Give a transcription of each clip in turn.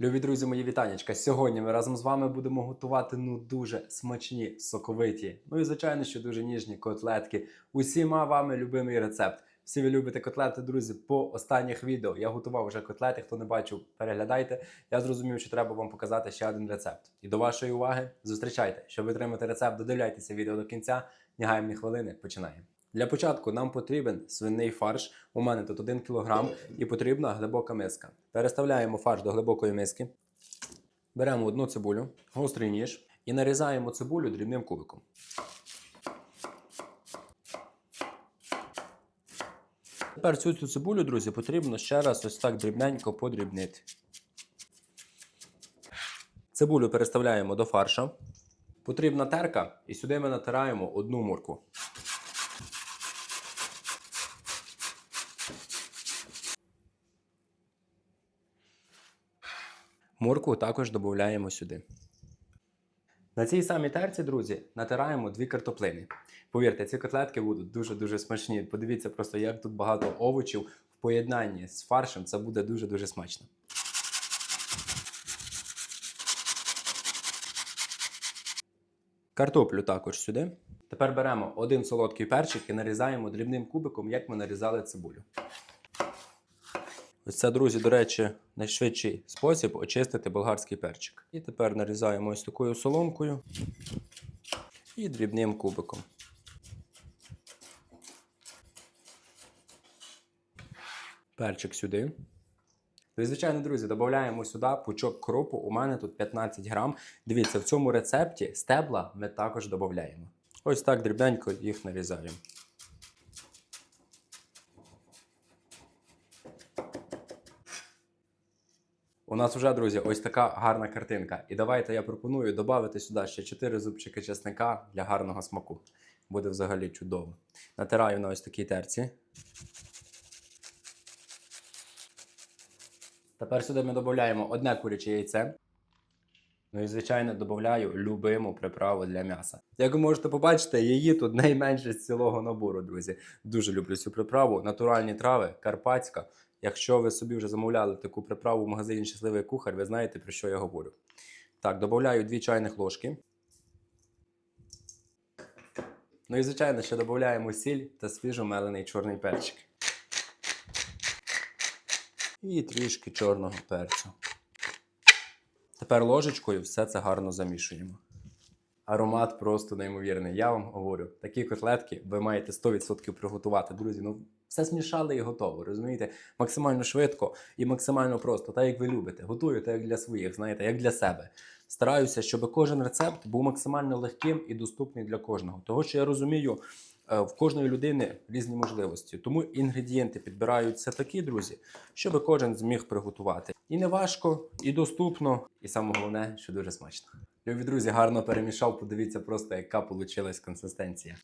Любі друзі, мої вітанечка. Сьогодні ми разом з вами будемо готувати ну дуже смачні, соковиті, ну і звичайно, що дуже ніжні котлетки. Усіма вами любимий рецепт. Всі ви любите котлети, друзі. По останніх відео я готував вже котлети. Хто не бачив, переглядайте. Я зрозумів, що треба вам показати ще один рецепт. І до вашої уваги зустрічайте. Щоб отримати рецепт, додивляйтеся відео до кінця. Гаємо хвилини. Починаємо. Для початку нам потрібен свинний фарш. У мене тут 1 кг і потрібна глибока миска. Переставляємо фарш до глибокої миски. Беремо одну цибулю, гострий ніж і нарізаємо цибулю дрібним кубиком. Тепер цю, цю цибулю, друзі, потрібно ще раз ось так дрібненько подрібнити. Цибулю переставляємо до фарша. Потрібна терка, і сюди ми натираємо одну морку. Морку також додаємо сюди. На цій самій терці, друзі, натираємо дві картоплини. Повірте, ці котлетки будуть дуже-дуже смачні. Подивіться просто, як тут багато овочів в поєднанні з фаршем. Це буде дуже-дуже смачно. Картоплю також сюди. Тепер беремо один солодкий перчик і нарізаємо дрібним кубиком, як ми нарізали цибулю. Ось це, друзі, до речі, найшвидший спосіб очистити болгарський перчик. І тепер нарізаємо ось такою соломкою і дрібним кубиком. Перчик сюди. Ну звичайно, друзі, додаємо сюди пучок кропу. У мене тут 15 грам. Дивіться, в цьому рецепті стебла ми також додаємо. Ось так дрібненько їх нарізаємо. У нас вже, друзі, ось така гарна картинка. І давайте я пропоную додати сюди ще 4 зубчики чесника для гарного смаку. Буде взагалі чудово. Натираю на ось такій терці. Тепер сюди ми додаємо одне куряче яйце. Ну і, звичайно, додаю любиму приправу для м'яса. Як ви можете побачити, її тут найменше з цілого набору, друзі. Дуже люблю цю приправу. Натуральні трави, карпатська. Якщо ви собі вже замовляли таку приправу в магазині Щасливий кухар, ви знаєте, про що я говорю. Так, додаю 2 чайних ложки. Ну і, звичайно, ще додаємо сіль та свіжомелений чорний перчик. І трішки чорного перцю. Тепер ложечкою все це гарно замішуємо. Аромат просто неймовірний. Я вам говорю, такі котлетки ви маєте 100% приготувати. Друзі, ну все змішали і готово. Розумієте? Максимально швидко і максимально просто, так як ви любите. Готую так як для своїх, знаєте, як для себе. Стараюся, щоб кожен рецепт був максимально легким і доступний для кожного. Того, що я розумію, е, в кожної людини різні можливості. Тому інгредієнти підбираються такі, друзі, щоб кожен зміг приготувати. І не важко, і доступно, і саме головне, що дуже смачно. Любі друзі, гарно перемішав. Подивіться просто, яка вийшла консистенція.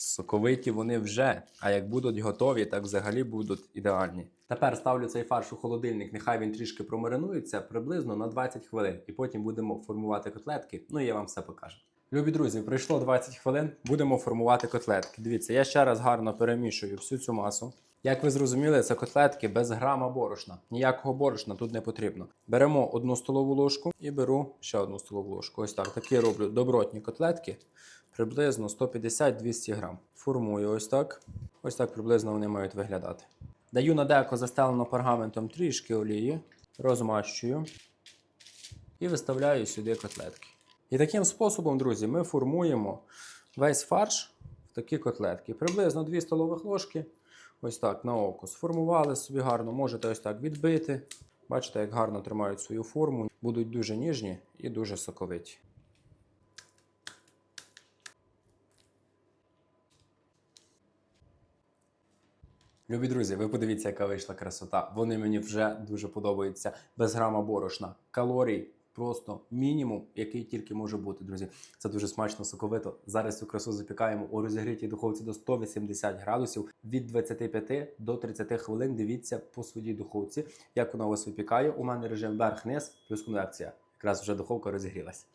Соковиті вони вже, а як будуть готові, так взагалі будуть ідеальні. Тепер ставлю цей фарш у холодильник, нехай він трішки промаринується приблизно на 20 хвилин, і потім будемо формувати котлетки. Ну і я вам все покажу. Любі друзі, пройшло 20 хвилин, будемо формувати котлетки. Дивіться, я ще раз гарно перемішую всю цю масу. Як ви зрозуміли, це котлетки без грама борошна. Ніякого борошна тут не потрібно. Беремо одну столову ложку і беру ще одну столову ложку. Ось так. Такі роблю добротні котлетки. Приблизно 150-200 грам. Формую ось так. Ось так приблизно вони мають виглядати. Даю на деко застелену пергаментом трішки олії, розмащую і виставляю сюди котлетки. І таким способом, друзі, ми формуємо весь фарш в такі котлетки. Приблизно 2 столових ложки. Ось так на око сформували собі гарно, можете ось так відбити. Бачите, як гарно тримають свою форму. Будуть дуже ніжні і дуже соковиті. Любі друзі, ви подивіться, яка вийшла красота. Вони мені вже дуже подобаються. Без грама борошна. Калорій просто мінімум, який тільки може бути, друзі. Це дуже смачно, соковито. Зараз цю красу запікаємо у розігрітій духовці до 180 градусів від 25 до 30 хвилин. Дивіться по своїй духовці, як вона у вас випікає. У мене режим верх-низ плюс конвекція. Якраз вже духовка розігрілась.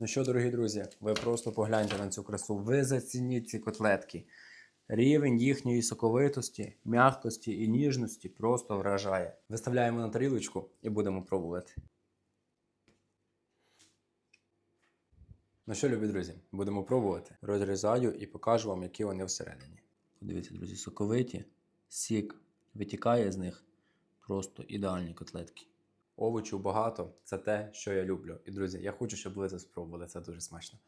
Ну що, дорогі друзі, ви просто погляньте на цю красу. Ви зацініть ці котлетки. Рівень їхньої соковитості, м'якості і ніжності просто вражає. Виставляємо на тарілочку і будемо пробувати. Ну що, любі друзі, будемо пробувати. Розрізаю і покажу вам, які вони всередині. Подивіться, друзі, соковиті, сік витікає з них. Просто ідеальні котлетки. Овочів багато це те, що я люблю. І друзі, я хочу, щоб ви це спробували. Це дуже смачно.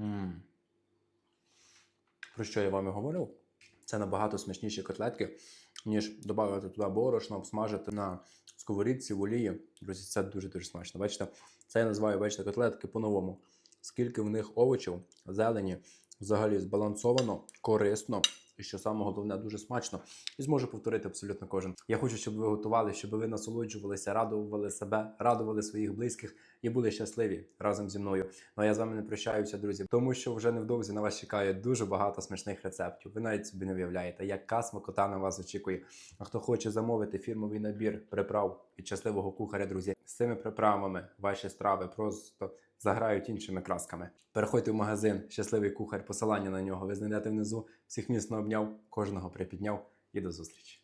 м Про що я вам і говорив? Це набагато смачніші котлетки, ніж додати туди борошно, обсмажити на сковорідці в олії. Друзі, це дуже-дуже смачно. Бачите, це я називаю бачите, котлетки по-новому. Скільки в них овочів, зелені, взагалі збалансовано, корисно. І що саме головне, дуже смачно. І зможу повторити абсолютно кожен. Я хочу, щоб ви готували, щоб ви насолоджувалися, радували себе, радували своїх близьких і були щасливі разом зі мною. Ну а я з вами не прощаюся, друзі, тому що вже невдовзі на вас чекає дуже багато смачних рецептів. Ви навіть собі не уявляєте, яка смакота на вас очікує. А хто хоче замовити фірмовий набір приправ від щасливого кухаря, друзі, з цими приправами ваші страви просто заграють іншими красками. Переходьте в магазин Щасливий кухар, посилання на нього ви знайдете внизу. Всіх міцно обняв, кожного припідняв і до зустрічі.